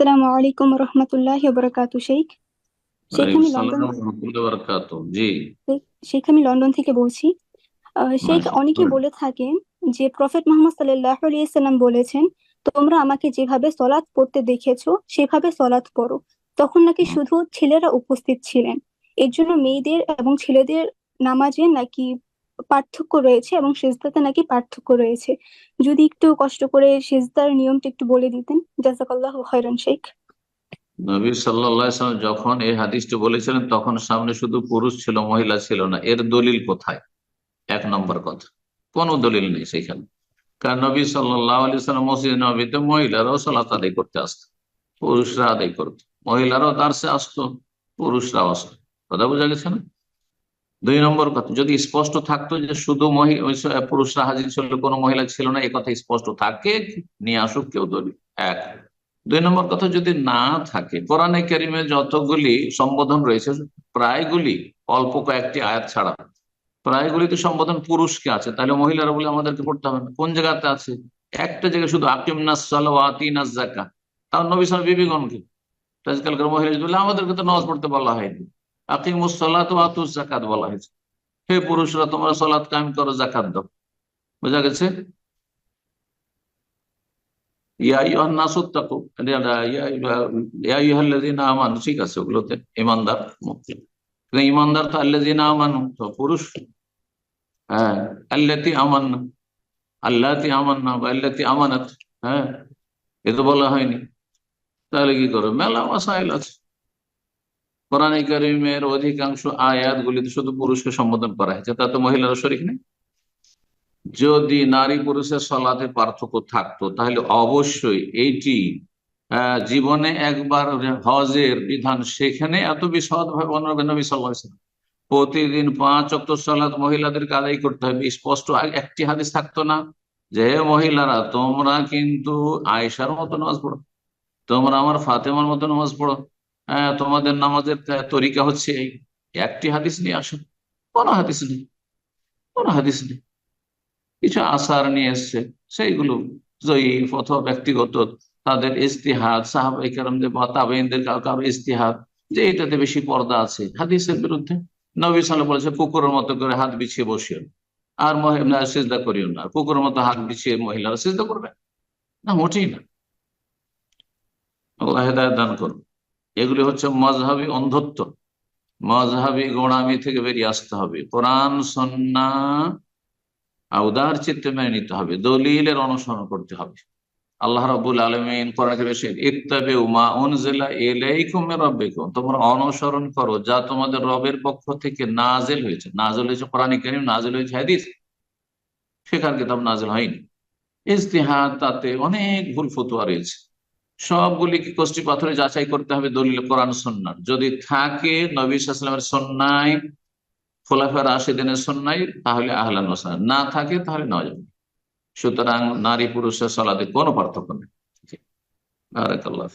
আসসালামু আলাইকুম রহমতুল্লাহ বরকাতু শেখ। শেখ আমি লন্ডন জি। শেখ আমি লন্ডন থেকে বলছি। শেখ অনেকে বলে থাকেন যে প্রফেট মোহাম্মদ সাল্লাহ আলিয়াল্লাম বলেছেন তোমরা আমাকে যেভাবে সলাৎ পড়তে দেখেছ সেভাবে সলাৎ পড়ো। তখন নাকি শুধু ছেলেরা উপস্থিত ছিলেন। এর জন্য মেয়েদের এবং ছেলেদের নামাজে নাকি পার্থক্য রয়েছে এবং সেজদাতে নাকি পার্থক্য রয়েছে। যদি একটু কষ্ট করে সেজদার নিয়মটা একটু বলে দিতেন। জাজাকাল্লাহ খয়রান, শেখ। নবী সাল্লাম যখন এই হাদিসটি বলেছিলেন, তখন সামনে শুধু পুরুষ ছিল, মহিলা ছিল না। এর দলিল কোথায়? এক নম্বর কথা। কোনো দলিল নেই সেখানে। কারণ নবী সাল্লাহ আলি সাল্লাম মসজিদ নবীতে মহিলারাও সালাত আদায় করতে আসতো, পুরুষরা আদায় করতো। মহিলারাও দার্সে আসতো, পুরুষরাও আসতো। কথা বোঝা গেছে না? দুই নম্বর কথা, যদি স্পষ্ট থাকতো যে শুধু পুরুষরা হাজির ছিল, কোনো মহিলা ছিল না, এই কথা স্পষ্ট থাকে, নিয়ে আসুক কেউ দলিল এক। দুই নম্বর কথা, যদি না থাকে, কোরআনে কারিমে যতগুলি সম্বোধন রয়েছে, প্রায়গুলি অল্প কয়েকটি আয়াত ছাড়া, প্রায়গুলিতে সম্বোধন পুরুষকে আছে, তাহলে মহিলারা বলে আমাদেরকে পড়তে হবে কোন জায়গাতে আছে? একটা জায়গায় শুধু আকিম নাসালাতিনাস জাকা তাও নবী সাল বিবিগণকে। আজকালকার মহিলা বলে, আমাদেরকে তো নামাজ পড়তে বলা হয়নি। আকিম সালাত আতুস জাকাত বলা হয়েছে। হে পুরুষরা, তোমরা সালাত কায়েম করো জাকাত দাও। বোঝা গেছে? আমানু। ঠিক আছে ইমানদার তো আল্লাযীনা আমানু, তো পুরুষ। হ্যাঁ আল্লাতি আমান্না আল্লাতি আমান্না বা আল্লাতি আমানাত। হ্যাঁ এ তো বলা হয়নি। তাহলে কি করো? মেলা মাসাইল আছে। কোরআন কারিমের অধিকাংশ আয়াত গুলিতে শুধু পুরুষকে সম্বোধন করা হয়েছে তাতে মহিলারা শরিক নেই যদি নারী পুরুষের সলাতে পার্থক্য থাকতো, তাহলে অবশ্যই এইটি জীবনে একবার হজের বিধান সেখানে এত বিশদ নবী ওয়াসাল্লাম। প্রতিদিন পাঁচ অক্ট সালাত মহিলাদেরকে আদায় করতে হবে স্পষ্ট একটি হাদিস থাকতো না যে মহিলারা, তোমরা কিন্তু আয়েশার মতো নামাজ পড়ো, তোমরা আমার ফাতেমার মতো নামাজ পড়ো তোমাদের নামাজের তরিকা হচ্ছে এই। একটি হাদিস নিয়ে আসো। কোনো হাদিস নেই। কোনো হাদিস নেই। কিছু আসার নিয়ে এসছে। সেইগুলো জয়ীফ অথবা ব্যক্তিগত তাদের ইস্তিহাদ সাহাবাই বা তাবেইনদের কারও ইস্তিহাদ যে এটাতে বেশি পর্দা আছে হাদিসের বিরুদ্ধে। নবী সাল্লাহ বলেছে, কুকুরের মতো করে হাত বিছিয়ে বসিও আর মহিলা সিজদা করিও না। কুকুরের মতো হাত বিছিয়ে মহিলারা সিজদা করবে? না, মোটেই না। আল্লাহ দান করুন। এগুলি হচ্ছে মজহাবি অন্ধত্ব। মজহাবি গোড়ামি থেকে বেরিয়ে আসতে হবে। কোরআন, সন্না উদার চিত্তে মেনে নিতে হবে। দলিলের অনুসরণ করতে হবে। আল্লাহ রাবুল আলমিন তোমরা অনুসরণ করো যা তোমাদের রবের পক্ষ থেকে নাজেল হয়েছে। নাজেল হয়েছে কোরআন কারীম নাজেল হয়েছে হাদিস। শেখার কিতাব নাজেল হয়নি। ইজতিহাদ তাতে অনেক ভুল ফতুয়া রয়েছে। সবগুলি কি কষ্টি পাথরে যাচাই করতে হবে দলিল কোরআন সন্ন্যার যদি থাকে নবী সন্ন্যায় খোলাফার দিনের সন্ন্যায় তাহলে আহলান। না থাকে, তাহলে নেওয়া যাবে সুতরাং নারী পুরুষের সলাতে কোনো পার্থক্য নেই বারাকাল্লাহ।